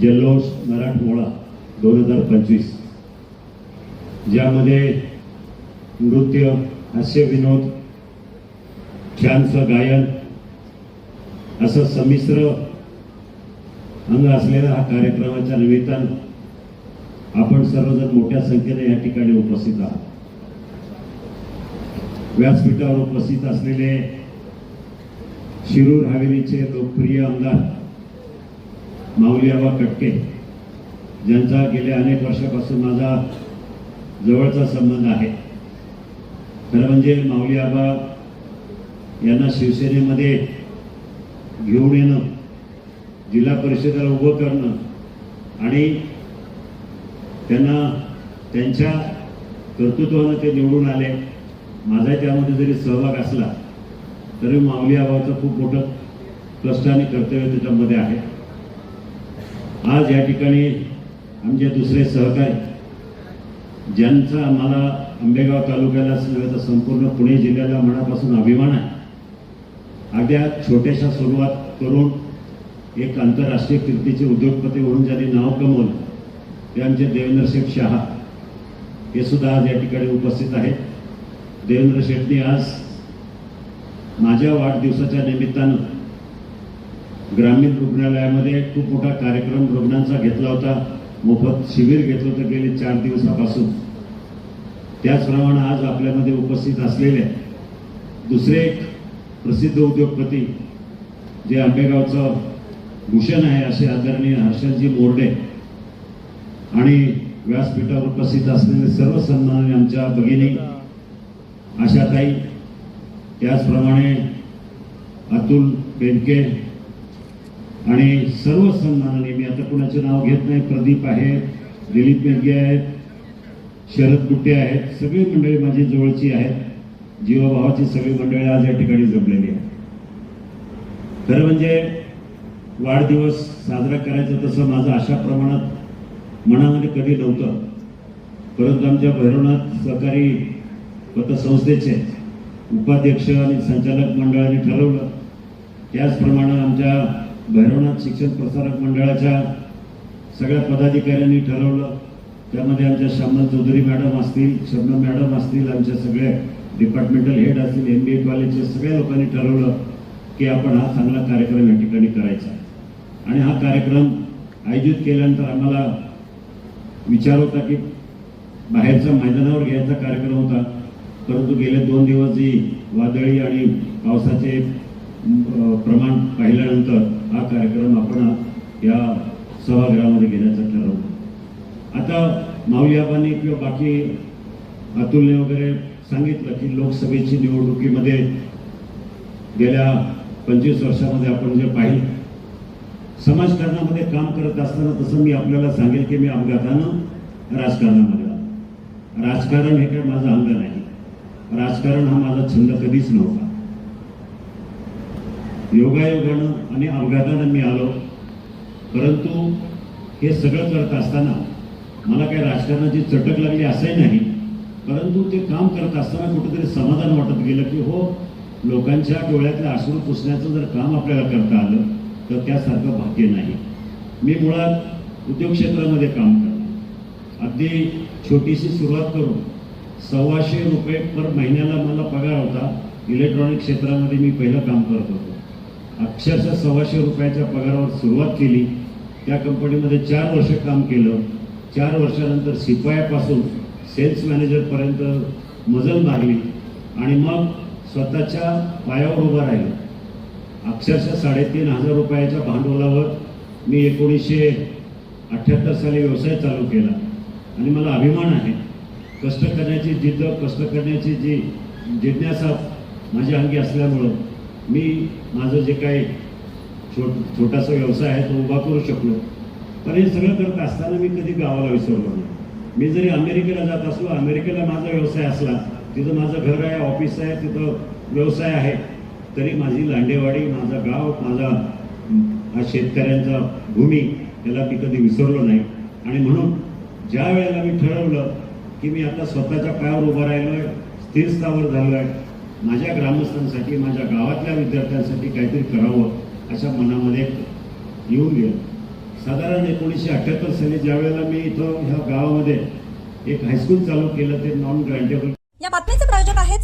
जल्लोष मराठमोळा दोन हजार पंचवीस. ज्यामध्ये नृत्य हास्य विनोद छानसं गायन असं संमिश्र अंग असलेला हा कार्यक्रमाच्या निमित्तानं आपण सर्वजण मोठ्या संख्येने या ठिकाणी उपस्थित आहात. व्यासपीठावर उपस्थित असलेले शिरूर हवेलीचे लोकप्रिय आमदार माऊलीआबा कटके ज्यांचा गेल्या अनेक वर्षापासून माझा जवळचा संबंध आहे. खरं म्हणजे माऊलीआबा यांना शिवसेनेमध्ये घेऊन येणं जिल्हा परिषदेला उभं करणं आणि त्यांना त्यांच्या कर्तृत्वानं ते निवडून आले माझा त्यामध्ये जरी सहभाग असला तरी माऊली आबाचं खूप मोठं कष्ट आणि कर्तव्य त्याच्यामध्ये आहे. आज या ठिकाणी आमचे दुसरे सहकारी ज्यांचा आम्हाला आंबेगाव तालुक्याला तर संपूर्ण पुणे जिल्ह्याला मनापासून अभिमान आहे अगद्या छोट्याशा सुरुवात करून एक आंतरराष्ट्रीय कीर्तीचे उद्योगपती म्हणून ज्यांनी नाव कमवलं ते आमचे देवेंद्र शेठ शहा. हे सुद्धा आज या ठिकाणी उपस्थित आहेत. देवेंद्र शेठनी आज माझ्या वाढदिवसाच्या निमित्तानं ग्रामीण रुग्णालयामध्ये खूप मोठा कार्यक्रम रुग्णांचा घेतला होता. मोफत शिबिर घेतलं होतं गेले चार दिवसापासून. त्याचप्रमाणे आज आपल्यामध्ये उपस्थित असलेले दुसरे एक प्रसिद्ध उद्योगपती जे आंबेगावचं भूषण आहे असे आदरणीय हर्षलजी बोर्डे आणि व्यासपीठावर उपस्थित असलेले सर्व सन्माननीय आमच्या भगिनी आशाताई त्याचप्रमाणे अतुल बेनके आणि सर्व सन्माननीय मी आता कुणाचे नाव घेत नाही प्रदीप आहे दिलीप मेघे आहेत शरद गुट्टे आहेत सगळी मंडळी माझी जवळची आहेत. जीवाभावाची सगळी मंडळी आज या ठिकाणी जमलेली आहेत. खरं म्हणजे वाढदिवस साजरा करायचा तसं माझं अशा प्रमाणात मनामध्ये कधी नव्हतं. परंतु आमच्या भैरवनाथ सहकारी पतसंस्थेचे उपाध्यक्ष आणि संचालक मंडळाने ठरवलं. त्याचप्रमाणे आमच्या भैरवनाथ शिक्षण प्रसारक मंडळाच्या सगळ्या पदाधिकाऱ्यांनी ठरवलं. त्यामध्ये आमच्या श्यामल चौधरी मॅडम असतील शबनम मॅडम असतील आमच्या सगळ्या डिपार्टमेंटल हेड असतील एम बी ए कॉलेजचे सगळ्या लोकांनी ठरवलं की आपण हा चांगला कार्यक्रम या ठिकाणी करायचा आणि हा कार्यक्रम आयोजित केल्यानंतर आम्हाला विचार होता की बाहेरच्या मैदानावर घ्यायचा कार्यक्रम होता. परंतु गेले दोन दिवस जी वादळी आणि पावसाचे प्रमाण पाहिल्यानंतर हा कार्यक्रम आपण या सभागृहामध्ये घेण्याचं ठरवलं आता माऊलीआबांनी किंवा बाकी अतुलने वगैरे सांगितलं की लोकसभेची निवडणुकीमध्ये गेल्या पंचवीस वर्षामध्ये आपण जे पाहिलं समाजकारणामध्ये काम करत असताना तसं मी आपल्याला सांगेल की मी अपघातानं राजकारणामध्ये आलो. राजकारण हे काय माझं अंग नाही. राजकारण हा माझा छंद कधीच नव्हता. योगायोगानं आणि अपघातानं मी आलो. परंतु हे सगळं करत असताना मला काही राजकारणाची चटक लागली असंही नाही. परंतु ते काम करत असताना कुठेतरी समाधान वाटत गेलं की हो लोकांच्या डोळ्यातल्या अश्रू पुसण्याचं जर काम आपल्याला करता आलं तर त्यासारखं भाग्य नाही. मी मुळात उद्योग क्षेत्रामध्ये काम करतो. अगदी छोटीशी सुरुवात करून सव्वाशे रुपये पर महिन्याला मला पगार होता. इलेक्ट्रॉनिक क्षेत्रामध्ये मी पहिलं काम करत होतो. अक्षरशः सव्वाशे रुपयाच्या पगारावर सुरुवात केली. त्या कंपनीमध्ये चार वर्ष काम केलं. चार वर्षानंतर शिपायापासून सेल्स मॅनेजरपर्यंत मजल मारली आणि मग स्वतःच्या पायावर उभं राहिलं. अक्षरशः साडेतीन हजार रुपयाच्या भांडवलावर मी एकोणीसशे अठ्ठ्याहत्तर साली व्यवसाय चालू केला. आणि मला अभिमान आहे. कष्ट करण्याची जिद्द कष्ट करण्याची जी जिज्ञासा माझ्या अंगी असल्यामुळं मी माझं जे काही छोट छोटासा व्यवसाय आहे तो उभा करू शकलो. पण हे सगळं करत असताना मी कधी गावाला विसरलो नाही. मी जरी अमेरिकेला जात असलो अमेरिकेला माझा व्यवसाय असला तिथं माझं घर आहे ऑफिस आहे तिथं व्यवसाय आहे तरी माझी लांडेवाडी माझा गाव माझा हा शेतकऱ्यांचा भूमी त्याला मी कधी विसरलो नाही. आणि म्हणून ज्या वेळेला मी ठरवलं की मी आता स्वतःच्या पायावर उभं आहे स्थिर स्थावर आहे माझ्या ग्रामस्थांसाठी माझ्या गावातल्या विद्यार्थ्यांसाठी काहीतरी करावं अशा मनामध्ये येऊन गेलं. साधारण एकोणीसशे अठ्ठ्याहत्तर साली ज्या वेळेला मी इथं ह्या गावामध्ये एक हायस्कूल चालू केलं ते नॉन ग्रँटेबल या बातमीचे प्रायोजक आहेत